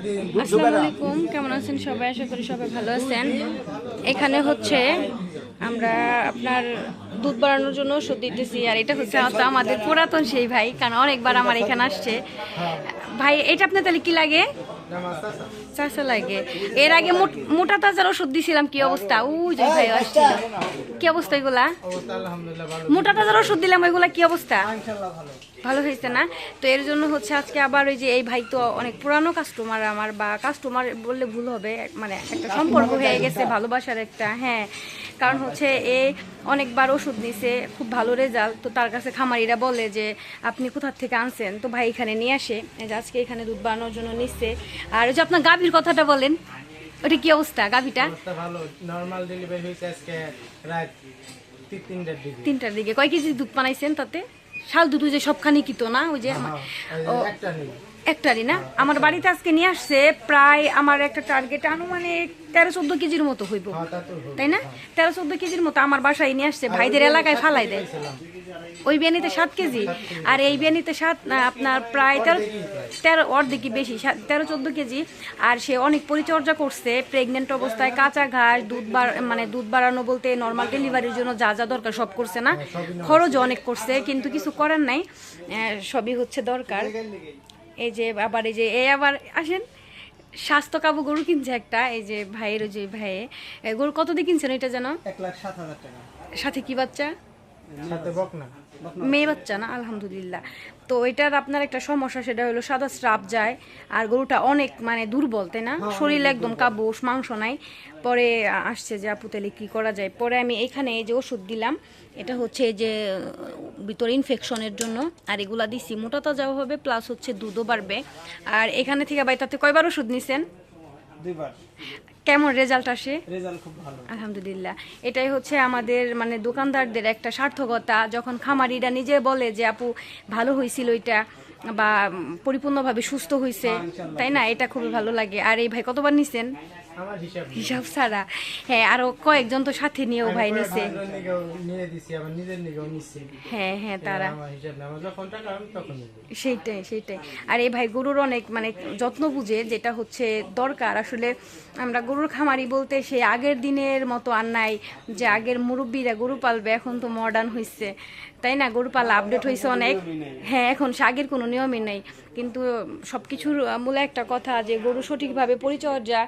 আসসালামু আলাইকুম কেমন আছেন সবাই? আশা করি সবাই ভালো আছেন। এখানে হচ্ছে আমরা আপনার দুধ বাড়ানোর জন্য ওষুধ দিতেছি, আর এটা হচ্ছে আমাদের পুরাতন সেই ভাই, কারণ অনেকবার আমার এখানে আসছে। ভাই, এটা আপনার তাহলে কি লাগে? চাষা লাগে। এর আগে মোট- তাজার ওষুধ দিছিলাম, কি অবস্থা? যে ভাই কি অবস্থা এগুলা? মোটা তাজার ওষুধ দিলাম ওইগুলা কি অবস্থা? ভালো হয়েছে না? তো এর জন্য হচ্ছে আজকে আবার ওই যে এই ভাই তো অনেক পুরানো কাস্টমার আমার, বা কাস্টমার বললে ভুল হবে মানে একটা সম্পর্ক হয়ে গেছে, ভালোবাসার একটা হ্যাঁ। কারণ হচ্ছে এ অনেকবার ওষুধ নিছে খুব ভালো রেজাল্ট তো তার কাছে খামারিরা বলে যে আপনি কোথার থেকে আনছেন? তো ভাই এখানে নিয়ে আসে। যে আজকে এখানে দুধ বানানোর জন্য নিচ্ছে আর ওই যে আপনার গাভীর কথাটা বলেন ওটা কি অবস্থা গাভীটা? ভালো। নর্মাল ডেলিভারি হয়েছে আজকে রাত তিনটার দিকে। তিনটার দিকে। কয় কেজি দুধ বানাইছেন তাতে? শাল দুধ ওই যে সবখানি কিতো না? ওই যে হ্যাঁ, এই ও, যে একটা নেই একটারই না? আমার বাড়িতে আজকে নিয়ে আসছে প্রায় আমার একটা টার্গেট আনুমানিক তেরো চোদ্দ কেজির মতো হইব। হ্যাঁ হলো। তাই না? তেরো চোদ্দ কেজির মতো আমার বাসায় নিয়ে আসছে ভাইদের এলাকায় ফালাই দেয়। ওই বিয়ানিতে সাত কেজি। আর এই বিয়ানিতে সাত আপনার প্রায় তেরো তেরো অর্ধেকই বেশি তেরো চোদ্দ কেজি। আর সে অনেক পরিচর্যা করছে প্রেগনেন্ট অবস্থায় কাঁচা ঘাস দুধ বাড় মানে দুধ বাড়ানো বলতে নর্মাল ডেলিভারির জন্য যা যা দরকার সব করছে না। খরচ অনেক করছে কিন্তু কিছু করার নাই। সবই হচ্ছে দরকার। এই যে আবার এই যে এই আবার আসেন স্বাস্থ্য কাবু গরু কিনছে একটা এই যে ভাইয়ের ওই যে ভাইয়ে। গরু কত দিয়ে কিনছেন এটা যেন? এক লাখ সাত হাজার টাকা। সাথে কি বাচ্চা? মেয়ে বাচ্চা না আলহামদুলিল্লাহ। তো এটার আপনার একটা সমস্যা সেটা হলো সাদা স্রাব যায় আর গরুটা অনেক মানে দুর্বল তাই না? শরীর একদম কাবুস মাংস নাই। পরে আসছে যে আপু তাহলে কি করা যায়। পরে আমি এখানে এই যে ওষুধ দিলাম এটা হচ্ছে এই যে ভিতরে ইনফেকশনের জন্য আর এগুলা দিছি। মোটা তাজাও হবে প্লাস হচ্ছে দুধও বাড়বে। আর এখানে থেকে ভাই তাতে কয়বার ওষুধ নিছেন? দুইবার। কেমন রেজাল্ট আসে? রেজাল্ট খুব ভালো। আলহামদুলিল্লাহ। এটাই হচ্ছে আমাদের মানে দোকানদারদের একটা সার্থকতা যখন খামারিরা নিজে বলে যে আপু ভালো হয়েছিল এটা বা পরিপূর্ণভাবে সুস্থ হয়েছে তাই না? এটা খুবই ভালো লাগে। আর এই ভাই কতবার নিছেন? হিসাব ছাড়া। হ্যাঁ আরও কয়েকজন তো সাথে নিয়েও ভাই নিছে। হ্যাঁ হ্যাঁ তারা। সেইটাই সেইটাই। আর এই ভাই গরুর অনেক মানে যত্ন বুঝে যেটা হচ্ছে দরকার। আসলে আমরা গরুর খামারি বলতে সে আগের দিনের মতো আর নাই যে আগের মুরব্বীরা গরু পালবে এখন তো মডার্ন হয়েছে তাই না? গরু পালা আপডেট হয়েছে অনেক। হ্যাঁ এখন সে আগের কোনো নিয়মই নেই। কিন্তু সব কিছুর মূলে একটা কথা যে গরু সঠিকভাবে পরিচর্যা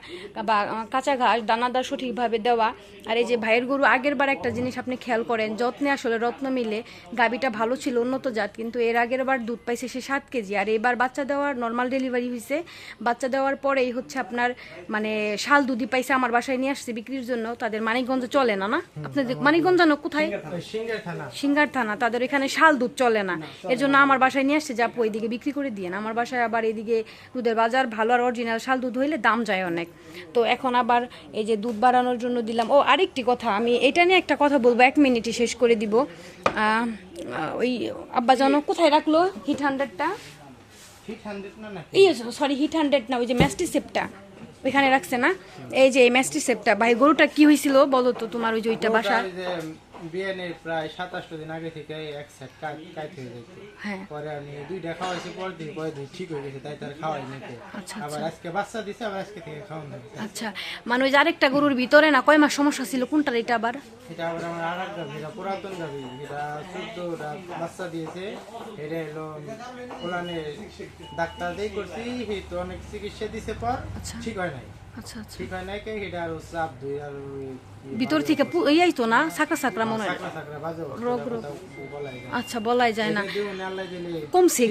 বা কাঁচা ঘাস দানাদার সঠিকভাবে দেওয়া। আর এই যে ভাইয়ের গরু আগের বার একটা জিনিস আপনি খেয়াল করেন যত্নে আসলে রত্ন মিলে গাবিটা ভালো ছিল উন্নত জাত কিন্তু এর আগের বার দুধ পাইছে সে সাত কেজি। আর এবার বাচ্চা দেওয়ার নর্মাল ডেলিভারি হয়েছে বাচ্চা দেওয়ার পরেই হচ্ছে আপনার মানে শাল দুধই পাইছে আমার বাসায় নিয়ে আসছে বিক্রির জন্য। তাদের মানিকগঞ্জ চলে না না? আপনাদের মানিকগঞ্জ জানো কোথায়? সিঙ্গার থানা। তাদের এখানে শাল দুধ চলে না। এর জন্য আমার বাসায় নিয়ে আসছে যাপু ওইদিকে বিক্রি করে দিয়ে আমার বাসায় আবার এদিকে দুধের বাজার ভালো আর অরিজিনাল শাল দুধ হইলে দাম যায় অনেক। তো এখন আবার এই যে দুধ বাড়ানোর জন্য দিলাম। ও আরেকটি কথা আমি এটা নিয়ে একটা কথা বলব এক মিনিটই শেষ করে দিব। ওই আব্বা জানো কোথায় রাখল হিট হান্ড্রেডটা না সরি হিট হান্ড্রেড না ওই যে ম্যাস্টি সেপটা ওইখানে রাখছে না? এই যে এই ম্যাস্টি সেপটা ভাই গরুটা কি হয়েছিল বলো তো তোমার ওই যে ওইটা বাসা বিয়ানের প্রায় সাতাশটা দিন আগে থেকে এক সেট কাইট হয়ে যেত হ্যাঁ। পরে আমি দুইটা খাওয়াইছি পর দিন পরে দিন ঠিক হয়ে গেছে তাই তার খাওয়াই নিতে আচ্ছা, আবার আজকে বাচ্চা দিছে আবার আজকে থেকে খাওয়ানো আচ্ছা মানে ওই যে আরেকটা গরুর ভিতরে না কয় মাস সমস্যা ছিল কোনটার এটা আবার? এটা আবার আমার আর এক গাভি এটা পুরাতন গাভি এটা চোদ্দটা বাচ্চা দিয়েছে। এটা হলো ওলানে ডাক্তার দিয়ে করছি তো অনেক চিকিৎসা দিছে পর আচ্ছা। ঠিক হয় নাই। আচ্ছা আচ্ছা। ঠিক হয় নাই কে এটা আর চাপ দুই আর ভিতর থেকে এই তো না? সাকরা সাকরা মনে হয়। রোগ, রোগ। না। আচ্ছা বলাই যায় না। কমছে।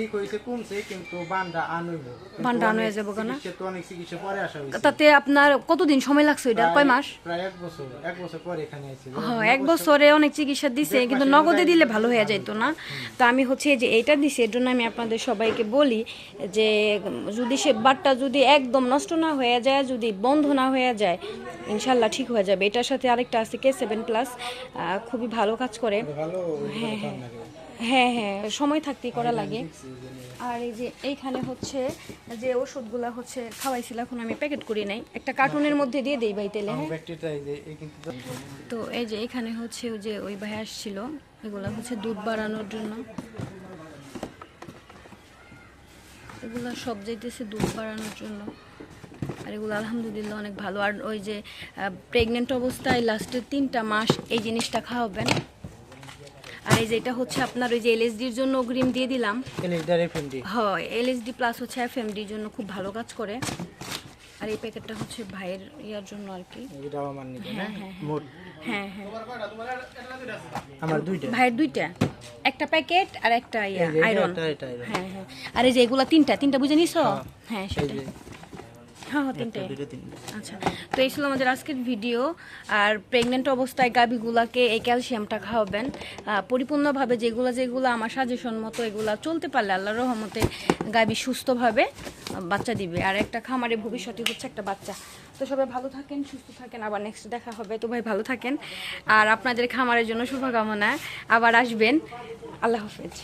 বান্ডা বান্ডা আন যাব হয়েছে। তাতে আপনার কতদিন সময় লাগছে এটা কয় মাস? হ্যাঁ এক বছরে। অনেক চিকিৎসা দিছে কিন্তু নগদে দিলে ভালো হয়ে যেত না। তো আমি হচ্ছে যে এইটা দিছি এর জন্য আমি আপনাদের সবাইকে বলি যে যদি সে বাটটা যদি একদম নষ্ট না হয়ে যায় যদি বন্ধ না হয়ে যায় ইনশাল্লাহ ঠিক হয়ে যাবে। এটার সাথে আরেকটা আছে কে সেভেন প্লাস খুবই ভালো কাজ করে। হ্যাঁ হ্যাঁ। হ্যাঁ হ্যাঁ সময় থাকতেই করা লাগে। আর এই যে এইখানে হচ্ছে যে ওষুধগুলো হচ্ছে খাওয়াইছিল এখন আমি প্যাকেট করি নাই। একটা কার্টুনের মধ্যে দিয়ে দেই ভাই তেলে হ্যাঁ। তো এই যে এখানে হচ্ছে ওই যে ওই ভাই আসছিল এগুলো হচ্ছে দুধ বাড়ানোর জন্য। এগুলা সব যাইতেছে দুধ বাড়ানোর জন্য। আর এগুলো আলহামদুলিল্লাহ অনেক ভালো। আর ওই যে প্রেগনেন্ট অবস্থায় লাস্টের তিনটা মাস এই জিনিসটা খাওয়াবেন। আর এই যে এটা হচ্ছে আপনার ওই যে এলএসডির জন্য অগ্রিম দিয়ে দিলাম। হয় এলএসডি প্লাস হচ্ছে এফ এফএমডির জন্য খুব ভালো কাজ করে। আর এই প্যাকেটটা হচ্ছে ভাইয়ের ইয়ার জন্য আর কি। নিতে না মোট? হ্যাঁ হ্যাঁ। ভাইয়ের দুইটা। একটা প্যাকেট আর একটা এই যে এটা, আয়রন। হ্যাঁ হ্যাঁ। আর এই যে এগুলা তিনটা তিনটা বুঝে নিছো? হ্যাঁ। সেটাই। তিনটা। আচ্ছা তো এই ছিল আমাদের আজকের ভিডিও আর প্রেগনেন্ট অবস্থায় গাভীগুলাকে এই ক্যালসিয়ামটা খাওয়াবেন। পরিপূর্ণভাবে যেগুলো যেগুলো আমার সাজেশন মতো এগুলা চলতে পারলে আল্লাহর রহমতে গাভী সুস্থভাবে বাচ্চা দিবে। আর একটা খামারে ভবিষ্যতে হচ্ছে একটা বাচ্চা। তো সবাই ভালো থাকেন সুস্থ থাকেন। আবার নেক্সট দেখা হবে। তো ভাই ভালো থাকেন। আর আপনাদের খামারের জন্য শুভকামনা। আবার আসবেন। আল্লাহ হাফেজ।